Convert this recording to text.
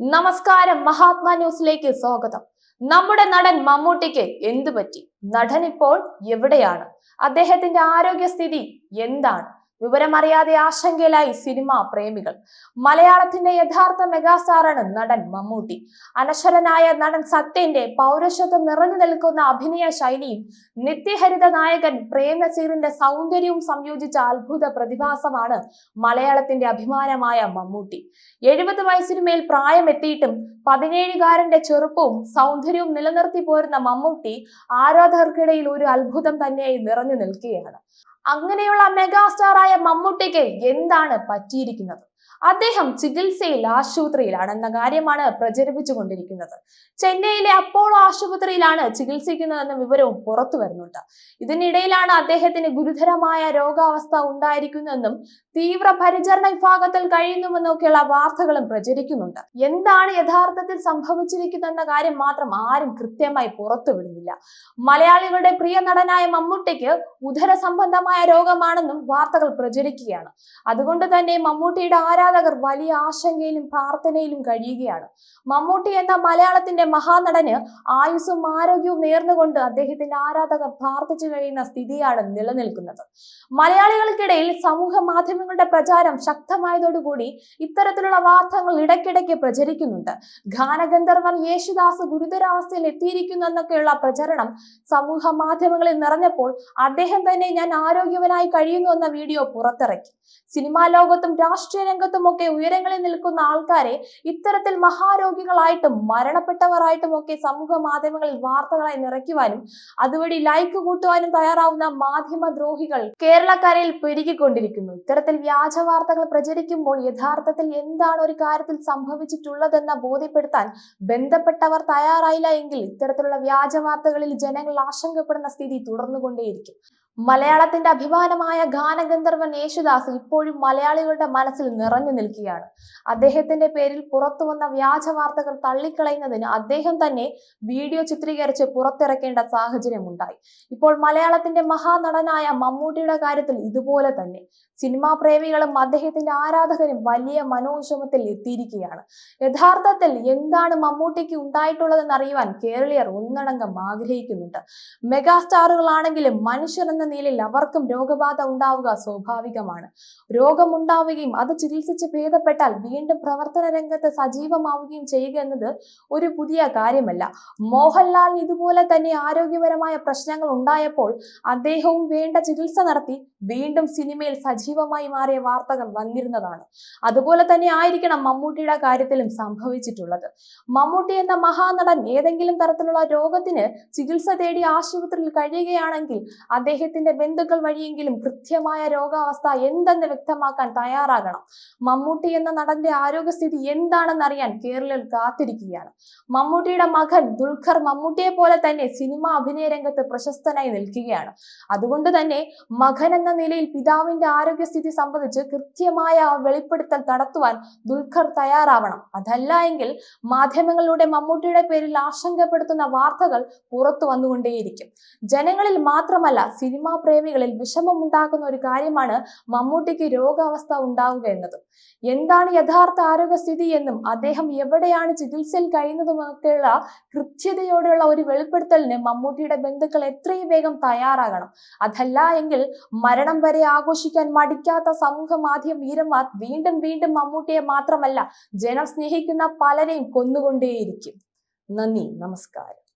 നമസ്കാരം. മഹാത്മാ ന്യൂസിലേക്ക് സ്വാഗതം. നമ്മുടെ നടൻ മമ്മൂട്ടിക്ക് എന്തു പറ്റി നടൻ ഇപ്പോൾ എവിടെയാണ്? അദ്ദേഹത്തിന്റെ ആരോഗ്യസ്ഥിതി എന്താണ്? വിവരമറിയാതെ ആശങ്കയിലായി സിനിമാ പ്രേമികൾ. മലയാളത്തിന്റെ യഥാർത്ഥ മെഗാസ്റ്റാറാണ് നടൻ മമ്മൂട്ടി. അനശ്വരനായ നടൻ സത്യന്റെ പൗരുഷത്വം നിറഞ്ഞു നിൽക്കുന്ന അഭിനയ ശൈലിയും നിത്യഹരിത നായകൻ പ്രേംനസീറിന്റെ സൗന്ദര്യവും സംയോജിച്ച അത്ഭുത പ്രതിഭാസമാണ് മലയാളത്തിന്റെ അഭിമാനമായ മമ്മൂട്ടി. എഴുപത് വയസ്സിനു മേൽ പ്രായമെത്തിയിട്ടും പതിനേഴുകാരന്റെ ചെറുപ്പവും സൗന്ദര്യവും നിലനിർത്തി പോരുന്ന മമ്മൂട്ടി ആരാധകർക്കിടയിൽ ഒരു അത്ഭുതം തന്നെയായി നിറഞ്ഞു നിൽക്കുകയാണ്. അങ്ങനെയുള്ള മെഗാസ്റ്റാറായ മമ്മൂട്ടിക്ക് എന്താണ് പറ്റിയിരിക്കുന്നത്? അദ്ദേഹം ചികിത്സയിൽ ആശുപത്രിയിലാണെന്ന കാര്യമാണ് പ്രചരിപ്പിച്ചു കൊണ്ടിരിക്കുന്നത് ചെന്നൈയിലെ അപ്പോളോ ആശുപത്രിയിലാണ് ചികിത്സിക്കുന്നതെന്ന വിവരവും പുറത്തു വരുന്നുണ്ട് ഇതിനിടയിലാണ് അദ്ദേഹത്തിന് ഗുരുതരമായ രോഗാവസ്ഥ ഉണ്ടായിരിക്കുന്നതെന്നും തീവ്ര പരിചരണ വിഭാഗത്തിൽ കഴിയുന്നുവെന്നൊക്കെയുള്ള വാർത്തകളും പ്രചരിക്കുന്നുണ്ട്. എന്താണ് യഥാർത്ഥത്തിൽ സംഭവിച്ചിരിക്കുന്നതെന്ന കാര്യം മാത്രം ആരും കൃത്യമായി പുറത്തുവിടുന്നില്ല. മലയാളികളുടെ പ്രിയ നടനായ മമ്മൂട്ടിക്ക് ഉദര സംബന്ധമായ രോഗമാണെന്നും വാർത്തകൾ പ്രചരിക്കുകയാണ്. അതുകൊണ്ട് തന്നെ മമ്മൂട്ടിയുടെ ആരാധകർ വലിയ ആശങ്കയിലും പ്രാർത്ഥനയിലും കഴിയുകയാണ്. മമ്മൂട്ടി എന്ന മലയാളത്തിന്റെ മഹാനടന് ആയുസ്സും ആരോഗ്യവും നേർന്നുകൊണ്ട് അദ്ദേഹത്തിന്റെ ആരാധകർ പ്രാർത്ഥിച്ചു കഴിയുന്ന സ്ഥിതിയാണ് നിലനിൽക്കുന്നത്. മലയാളികൾക്കിടയിൽ സമൂഹ മാധ്യമങ്ങളുടെ പ്രചാരം ശക്തമായതോടുകൂടി ഇത്തരത്തിലുള്ള വാർത്തകൾ ഇടയ്ക്കിടയ്ക്ക് പ്രചരിക്കുന്നുണ്ട്. ഗാനഗന്ധർവൻ യേശുദാസ് ഗുരുതരാവസ്ഥയിൽ എത്തിയിരിക്കുന്നു എന്നൊക്കെയുള്ള പ്രചരണം സമൂഹ മാധ്യമങ്ങളിൽ നിറഞ്ഞപ്പോൾ അദ്ദേഹം തന്നെ ഞാൻ ആരോഗ്യവനായി കഴിയുന്നു എന്ന വീഡിയോ പുറത്തിറക്കി. സിനിമാ ലോകത്തും രാഷ്ട്രീയ രംഗത്തും ഒക്കെ ഉയരങ്ങളിൽ നിൽക്കുന്ന ആൾക്കാരെ ഇത്തരത്തിൽ മഹാരോഗികളായിട്ടും മരണപ്പെട്ടവരായിട്ടും ഒക്കെ സമൂഹ മാധ്യമങ്ങളിൽ വാർത്തകളായി നിറയ്ക്കുവാനും അതുവഴി ലൈക്ക് കൂട്ടുവാനും തയ്യാറാവുന്ന മാധ്യമ ദ്രോഹികൾ കേരളക്കരയിൽ പെരുകിക്കൊണ്ടിരിക്കുന്നു. ഇത്തരത്തിൽ വ്യാജ വാർത്തകൾ പ്രചരിക്കുമ്പോൾ യഥാർത്ഥത്തിൽ എന്താണ് ഒരു കാര്യത്തിൽ സംഭവിച്ചിട്ടുള്ളതെന്ന് ബോധ്യപ്പെടുത്താൻ ബന്ധപ്പെട്ടവർ തയ്യാറായില്ല എങ്കിൽ ഇത്തരത്തിലുള്ള വ്യാജ വാർത്തകളിൽ ജനങ്ങൾ ആശങ്കപ്പെടുന്ന സ്ഥിതി തുടർന്നുകൊണ്ടേയിരിക്കും. മലയാളത്തിന്റെ അഭിമാനമായ ഗാനഗന്ധർവൻ യേശുദാസ് ഇപ്പോഴും മലയാളികളുടെ മനസ്സിൽ നിറഞ്ഞു നിൽക്കുകയാണ്. അദ്ദേഹത്തിന്റെ പേരിൽ പുറത്തു വന്ന വ്യാജ വാർത്തകൾ തള്ളിക്കളയുന്നതിന് അദ്ദേഹം തന്നെ വീഡിയോ ചിത്രീകരിച്ച് പുറത്തിറക്കേണ്ട സാഹചര്യമുണ്ടായി. ഇപ്പോൾ മലയാളത്തിന്റെ മഹാനടനായ മമ്മൂട്ടിയുടെ കാര്യത്തിൽ ഇതുപോലെ തന്നെ. സിനിമാ പ്രേമികളും അദ്ദേഹത്തിന്റെ ആരാധകരും വലിയ മനോവിഷമത്തിൽ എത്തിയിരിക്കുകയാണ്. യഥാർത്ഥത്തിൽ എന്താണ് മമ്മൂട്ടിക്ക് ഉണ്ടായിട്ടുള്ളതെന്ന് അറിയുവാൻ കേരളീയർ ഒന്നടങ്കം ആഗ്രഹിക്കുന്നുണ്ട്. മെഗാസ്റ്റാറുകളാണെങ്കിലും മനുഷ്യർ എന്ന നിലയിൽ അവർക്കും രോഗബാധ ഉണ്ടാവുക സ്വാഭാവികമാണ്. രോഗമുണ്ടാവുകയും അത് ചികിത്സിച്ച് ഭേദപ്പെട്ടാൽ വീണ്ടും പ്രവർത്തന രംഗത്ത് സജീവമാവുകയും ചെയ്യുക എന്നത് ഒരു പുതിയ കാര്യമല്ല. മോഹൻലാലിന് ഇതുപോലെ തന്നെ ആരോഗ്യപരമായ പ്രശ്നങ്ങൾ ഉണ്ടായപ്പോൾ അദ്ദേഹവും വേണ്ട ചികിത്സ നടത്തി വീണ്ടും സിനിമയിൽ സജീവമായി മാറിയ വാർത്തകൾ വന്നിരുന്നതാണ്. അതുപോലെ തന്നെ ആയിരിക്കണം മമ്മൂട്ടിയുടെ കാര്യത്തിലും സംഭവിച്ചിട്ടുള്ളത്. മമ്മൂട്ടി എന്ന മഹാനടൻ ഏതെങ്കിലും തരത്തിലുള്ള രോഗത്തിന് ചികിത്സ തേടി ആശുപത്രിയിൽ കഴിയുകയാണെങ്കിൽ അദ്ദേഹത്തിന്റെ ബന്ധുക്കൾ വഴിയെങ്കിലും കൃത്യമായ രോഗാവസ്ഥ എന്തെന്ന് വ്യക്തമാക്കാൻ തയ്യാറാകണം. മമ്മൂട്ടി എന്ന നടന്റെ ആരോഗ്യസ്ഥിതി എന്താണെന്ന് അറിയാൻ കേരളിൽ കാത്തിരിക്കുകയാണ്. മമ്മൂട്ടിയുടെ മകൻ ദുൽഖർ മമ്മൂട്ടിയെ പോലെ തന്നെ സിനിമാ അഭിനയ രംഗത്ത് പ്രശസ്തനായി നിൽക്കുകയാണ്. അതുകൊണ്ട് തന്നെ മകൻ എന്ന നിലയിൽ പിതാവിന്റെ ആരോഗ്യസ്ഥിതി സംബന്ധിച്ച് കൃത്യമായ വെളിപ്പെടുത്തൽ നടത്തുവാൻ ദുൽഖർ തയ്യാറാവണം. അതല്ല എങ്കിൽ മാധ്യമങ്ങളിലൂടെ മമ്മൂട്ടിയുടെ പേരിൽ ആശങ്കപ്പെടുത്തുന്ന വാർത്തകൾ പുറത്തു വന്നുകൊണ്ടേയിരിക്കും. ജനങ്ങളിൽ മാത്രമല്ല സിനിമാ പ്രേമികളിൽ വിഷമമുണ്ടാക്കുന്ന ഒരു കാര്യമാണ് മമ്മൂട്ടിക്ക് രോഗാവസ്ഥ ഉണ്ടാവുക എന്നത്. എന്താണ് യഥാർത്ഥ ആരോഗ്യസ്ഥിതി എന്നും അദ്ദേഹം എവിടെയാണ് ചികിത്സയിൽ കഴിയുന്നതുമൊക്കെയുള്ള കൃത്യതയോടെയുള്ള ഒരു വെളിപ്പെടുത്തലിന് മമ്മൂട്ടിയുടെ ബന്ധുക്കൾ എത്രയും വേഗം തയ്യാറാകണം. അതല്ല എങ്കിൽ മരണം വരെ ആഘോഷിക്കാൻ മടിക്കാത്ത സമൂഹ മാധ്യമ വീരന്മാർ വീണ്ടും വീണ്ടും മമ്മൂട്ടിയെ മാത്രമല്ല ജനം സ്നേഹിക്കുന്ന പലരെയും കൊന്നുകൊണ്ടേയിരിക്കും. നന്ദി നമസ്കാരം.